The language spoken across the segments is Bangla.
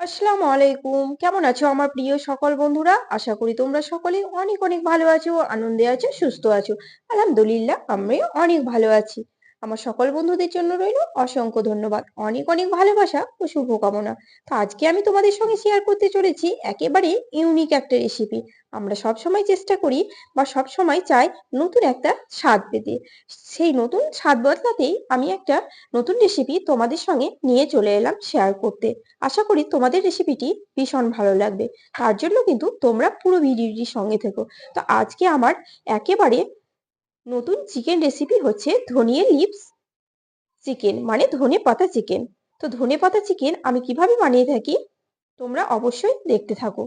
আসসালামু আলাইকুম। কেমন আছো আমার প্রিয় সকল বন্ধুরা? আশা করি তোমরা সকলে অনেক অনেক ভালো আছো, আনন্দে আছো, সুস্থ আছো। আলহামদুলিল্লাহ, আমিও অনেক ভালো আছি। আমার সকল বন্ধুদের জন্য রইল অসংখ্য ধন্যবাদ। অনেক অনেক ভালোবাসা ও শুভকামনা। তো আজকে আমি তোমাদের সঙ্গে শেয়ার করতে চলেছি একেবারে ইউনিক একটা রেসিপি আমরা সব সময় চেষ্টা করি বা সব সময় চাই নতুন একটা স্বাদ পেতে। সেই নতুন স্বাদ বদলাতেই আমি একটা নতুন রেসিপি তোমাদের সঙ্গে নিয়ে চলে এলাম শেয়ার করতে। আশা করি তোমাদের রেসিপিটি ভীষণ ভালো লাগবে। তার জন্য কিন্তু তোমরা পুরো ভিডিওটির সঙ্গে থেকো। তো আজকে আমার একেবারে নতুন চিকেন রেসিপি হচ্ছে ধনিয়ে লিপস চিকেন মানে ধনে পাতা চিকেন তো ধনে পাতা চিকেন আমি কীভাবে বানিয়ে থাকি? তোমরা অবশ্যই দেখতে থাকো।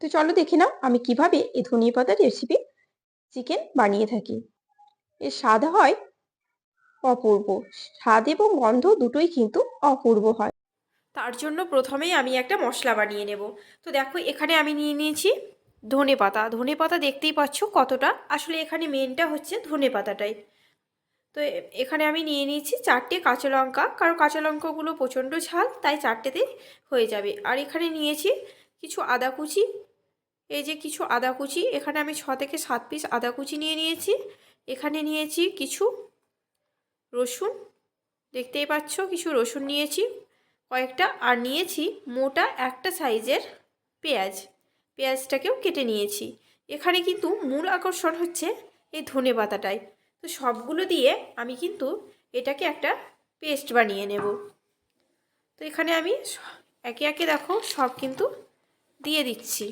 তো চলো দেখে নাও আমি কীভাবে এই ধনিয়া পাতার রেসিপি চিকেন বানিয়ে থাকি। এর স্বাদ হয় অপূর্ব। স্বাদ এবং গন্ধ দুটোই কিন্তু অপূর্ব হয়। তার জন্য প্রথমেই আমি একটা মশলা বানিয়ে নেব। তো দেখো এখানে আমি নিয়ে নিয়েছি ধনে পাতা। ধনে পাতা দেখতেই পাচ্ছ কতটা। আসলে এখানে মেনটা হচ্ছে ধনে পাতাটাই। তো এখানে আমি নিয়ে নিয়েছি চারটে কাঁচা লঙ্কা। কারণ কাঁচা লঙ্কাগুলো প্রচণ্ড ঝাল, তাই চারটেতে হয়ে যাবে। আর এখানে নিয়েছি কিছু আদা কুচি। এই যে কিছু আদা কুচি, এখানে আমি ছ থেকে সাত পিস আদা কুচি নিয়ে নিয়েছি। এখানে নিয়েছি কিছু রসুন। দেখতেই পাচ্ছ কিছু রসুন নিয়েছি, কয়েকটা। আর নিয়েছি মোটা একটা সাইজের পেঁয়াজ। পেঁয়াজটাকেও কেটে নিয়েছি। এখানে কিন্তু মূল আকর্ষণ হচ্ছে এই ধনে পাতাটাই। তো সবগুলো দিয়ে আমি কিন্তু এটাকে একটা পেস্ট বানিয়ে নেব। তো এখানে আমি একে একে দেখো সব কিন্তু দিয়ে দিচ্ছি।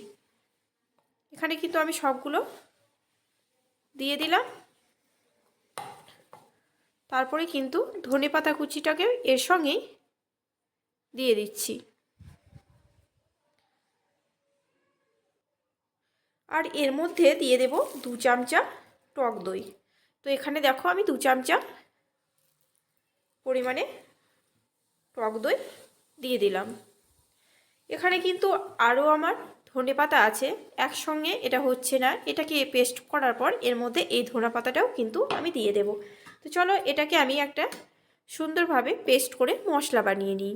এখানে কিন্তু আমি সবগুলো দিয়ে দিলাম। তারপরে কিন্তু ধনে পাতা কুচিটাকে এর সঙ্গেই দিয়ে দিচ্ছি। আর এর মধ্যে দিয়ে দেব দু চামচা টক দই। তো এখানে দেখো আমি দু চামচা পরিমাণে টক দই দিয়ে দিলাম। এখানে কিন্তু আরও আমার ধনে পাতা আছে, একসঙ্গে এটা হচ্ছে না, এটাকে পেস্ট করার পর এর মধ্যে এই ধনে পাতাটাও কিন্তু আমি দিয়ে দেব। তো চলো এটাকে আমি একটা সুন্দরভাবে পেস্ট করে মশলা বানিয়ে নিই।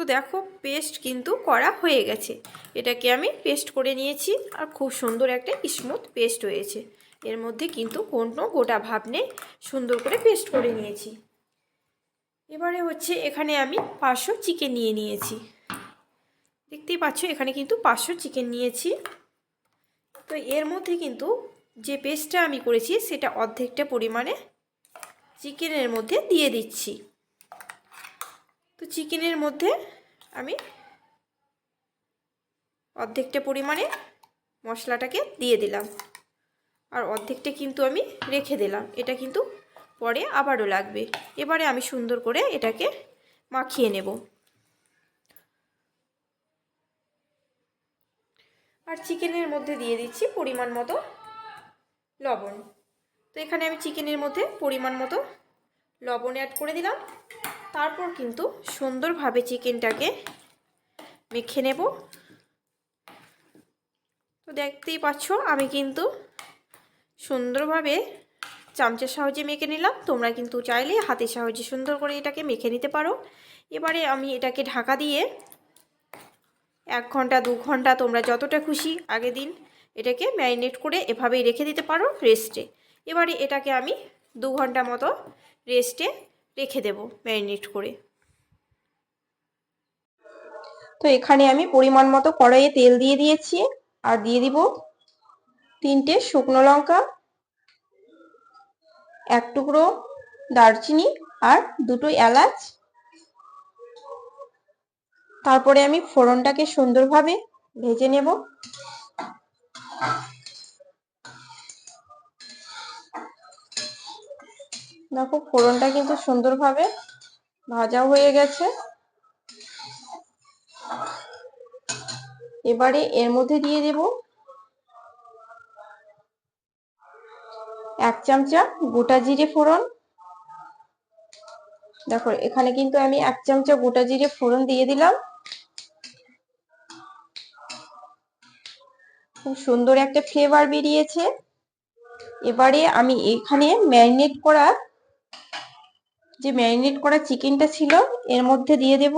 তো দেখো পেস্ট কিন্তু করা হয়ে গেছে। এটাকে আমি পেস্ট করে নিয়েছি আর খুব সুন্দর একটা স্মুথ পেস্ট হয়েছে। এর মধ্যে কিন্তু কোনো গোটা ভাব নেই, সুন্দর করে পেস্ট করে নিয়েছি। এবারে হচ্ছে এখানে আমি পাঁচশো চিকেন নিয়ে নিয়েছি। দেখতেই পাচ্ছ এখানে কিন্তু পাঁচশো চিকেন নিয়েছি। তো এর মধ্যে কিন্তু যে পেস্টটা আমি করেছি সেটা অর্ধেকটা পরিমাণে চিকেনের মধ্যে দিয়ে দিচ্ছি। তো চিকেনের মধ্যে আমি অর্ধেকটা পরিমাণে মশলাটাকে দিয়ে দিলাম। আর অর্ধেকটা কিন্তু আমি রেখে দিলাম। এটা কিন্তু পরে আবারও লাগবে। এবারে আমি সুন্দর করে এটাকে মাখিয়ে নেব। আর চিকেনের মধ্যে দিয়ে দিচ্ছি পরিমাণ মতো লবণ। তো এখানে আমি চিকেনের মধ্যে পরিমাণ মতো লবণ অ্যাড করে দিলাম। তারপর কিন্তু সুন্দরভাবে চিকেনটাকে মেখে নেব। তো দেখতেই পাচ্ছ, আমি কিন্তু সুন্দরভাবে চামচের সাহায্যে মেখে নিলাম। তোমরা কিন্তু চাইলে হাতের সাহায্যে সুন্দর করে এটাকে মেখে নিতে পারো। এবারে আমি এটাকে ঢাকা দিয়ে এক ঘণ্টা, দু ঘণ্টা তোমরা যতটা খুশি আগের দিন এটাকে ম্যারিনেট করে এভাবেই রেখে দিতে পারো রেস্টে। এবারে এটাকে আমি দু ঘণ্টা মতো রেস্টে রেখে দেব ম্যারিনেট করে। তো এখানে আমি পরিমাণ মতো কড়াইয়ে তেল দিয়ে দিয়েছি। আর দিয়ে দিব তিনটে শুকনো লঙ্কা, এক টুকরো দারচিনি আর দুটো এলাচ। তারপরে আমি ফোড়নটাকে সুন্দরভাবে ভেজে নেব। দেখো ফোড়নটা কিন্তু সুন্দরভাবে ভাজা হয়ে গেছে। এবারে এর মধ্যে দিয়ে দেব এক চামচা গোটা জিরে ফোড়ন। দেখো, এখানে কিন্তু আমি এক চামচা গোটা জিরে ফোড়ন দিয়ে দিলাম। খুব সুন্দর একটা ফ্লেভার বেরিয়েছে। এবারে আমি এখানে ম্যারিনেট করা যে ম্যারিনেট করা চিকেনটা ছিল, এর মধ্যে দিয়ে দেব।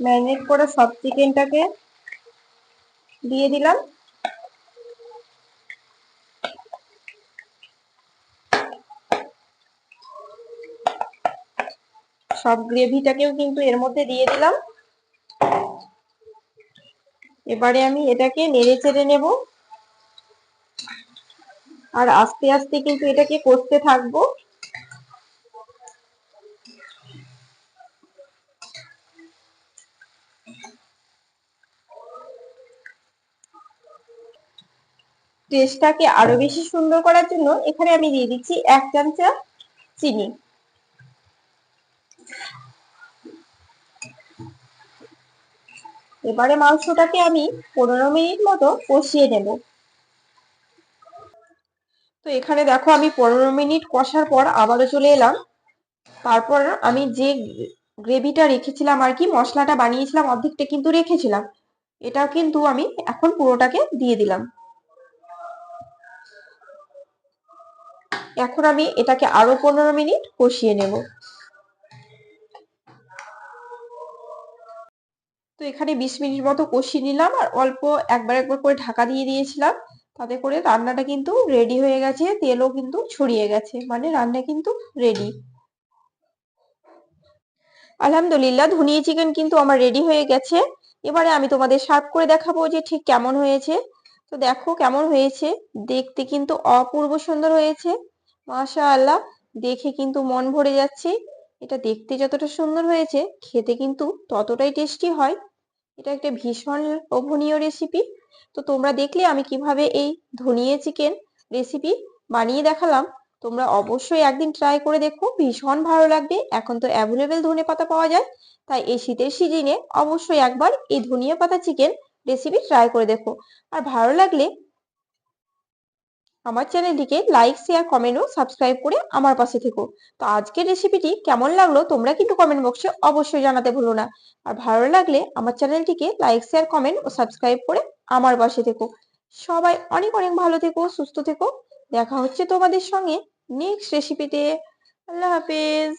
ম্যারিনেট করা সব চিকেনটাকে দিয়ে দিলাম। সব গ্রেভিটাকেও কিন্তু এর মধ্যে দিয়ে দিলাম। এবারে আমি এটাকে নেড়ে চেড়ে নেব। আর আস্তে আস্তে কিন্তু এটাকে করতে থাকব। টেস্টটাকে আরও বেশি সুন্দর করার জন্য এখানে আমি দিয়ে দিচ্ছি এক চামচা চিনি। এবারে মাংসটাকে আমি পনেরো মিনিট মতো কষিয়ে নেব। তো এখানে দেখো আমি পনেরো মিনিট কষার পর আবারও চলে এলাম। তারপর আমি যে গ্রেভিটা রেখেছিলাম আর কি, মশলাটা বানিয়েছিলাম, অর্ধেকটা কিন্তু রেখেছিলাম। এটাও কিন্তু আমি এখন পুরোটাকে দিয়ে দিলাম। এখন আমি এটাকে আরও পনেরো মিনিট কষিয়ে নেব। তো এখানে বিশ মিনিট মতো কষিয়ে নিলাম আর অল্প একবার একবার করে ঢাকা দিয়ে দিয়েছিলাম। তাতে করে রান্নাটা কিন্তু রেডি হয়ে গেছে, তেলও কিন্তু ছড়িয়ে গেছে মানে রান্না কিন্তু রেডি আলহামদুলিল্লাহ, ধনিয়া চিকেন কিন্তু আমার রেডি হয়ে গেছে। এবারে আমি তোমাদের সার্ভ করে দেখাবো যে ঠিক কেমন হয়েছে। তো দেখো কেমন হয়েছে, দেখতে কিন্তু অপূর্ব সুন্দর হয়েছে। মাশা আল্লাহ দেখে কিন্তু মন ভরে যাচ্ছে। এটা দেখতে যতটা সুন্দর হয়েছে, খেতে কিন্তু ততটাই টেস্টি হয়। এটা একটা ভীষণ লোভনীয় রেসিপি তো তোমরা দেখলে আমি কীভাবে এই ধনিয়ে চিকেন রেসিপি বানিয়ে দেখালাম। তোমরা অবশ্যই একদিন ট্রাই করে দেখো, ভীষণ ভালো লাগবে। এখন তো অ্যাভেলেবেল ধনে পাতা পাওয়া যায়। তাই এই শীতের সিজনে অবশ্যই একবার এই ধনিয়া পাতা চিকেন রেসিপি ট্রাই করে দেখো। আর ভালো লাগলে আমার চ্যানেলটিকে লাইক, শেয়ার কমেন্ট ও সাবস্ক্রাইব করে আমার পাশে থেকো। তো আজকের রেসিপিটি কেমন লাগল তোমরা কিন্তু কমেন্ট বক্সে অবশ্যই জানাতে ভুলো না। আর ভালো লাগলে আমার চ্যানেলটিকে লাইক, শেয়ার কমেন্ট ও সাবস্ক্রাইব করে আমার পাশে থেকো। সবাই অনেক অনেক ভালো থেকো, সুস্থ থেকো। দেখা হচ্ছে তোমাদের সঙ্গে নেক্সট রেসিপিতে আল্লাহ হাফেজ।